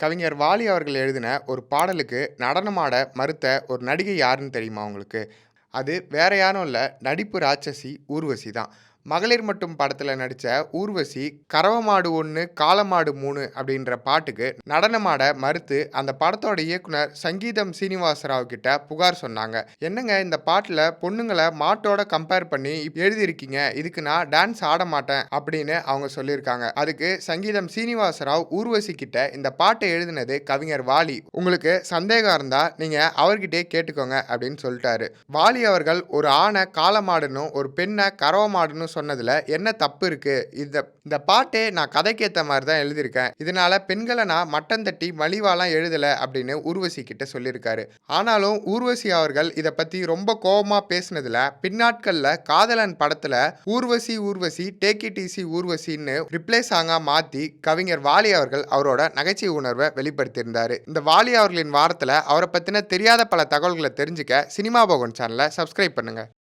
கவிஞர் வாலி அவர்கள் எழுதின ஒரு பாடலுக்கு நடனமாட மறுத்த ஒரு நடிகை யாருன்னு தெரியுமா உங்களுக்கு? அது வேற யாரும் இல்லை நடிப்பு ராட்சசி ஊர்வசி தான். மகளிர் மட்டும் படத்தில் நடித்த ஊர்வசி கறவமாடு ஒன்று காலமாடு மூணு அப்படின்ற பாட்டுக்கு நடனமாட மறுத்து அந்த படத்தோட இயக்குனர் சங்கீதம் சீனிவாசராவ் கிட்ட புகார் சொன்னாங்க. என்னங்க இந்த பாட்டில் பொண்ணுங்களை மாட்டோட கம்பேர் பண்ணி எழுதியிருக்கீங்க இதுக்கு நான் டான்ஸ் ஆட மாட்டேன் அப்படின்னு அவங்க சொல்லியிருக்காங்க. அதுக்கு சங்கீதம் சீனிவாசராவ் ஊர்வசி கிட்ட இந்த பாட்டை எழுதினது கவிஞர் வாலி. உங்களுக்கு சந்தேகம் இருந்தால் நீங்கள் அவர்கிட்டே கேட்டுக்கோங்க அப்படின்னு சொல்லிட்டாரு. வாலி அவர்கள் ஒரு ஆணை காலமாடுன்னு ஒரு பெண்ணை கறவமாடுன்னு சொன்னதில் என்ன தப்பு இருக்குது இந்த இந்த பாட்டே நான் கதைக்கேற்ற மாதிரி தான் எழுதியிருக்கேன். இதனால் பெண்களை நான் மட்டம் தட்டி மலிவாலாம் எழுதலை அப்படின்னு ஊர்வசி கிட்ட சொல்லியிருக்காரு. ஆனாலும் ஊர்வசி அவர்கள் இதை பற்றி ரொம்ப கோபமாக பேசினதில் பின்னாட்களில் காதலன் படத்தில் Urvashi Urvashi take it easy ஊர்வசின்னு replay சாங்காக மாற்றி கவிஞர் வாலி அவர்கள் அவரோட நகைச்சுவை உணர்வை வெளிப்படுத்தியிருந்தார். இந்த வாலி அவர்களின் வாரத்தில் அவரை பற்றின தெரியாத பல தகவல்களை தெரிஞ்சுக்க சினிமா போகன் சேனலை சப்ஸ்கிரைப் பண்ணுங்கள்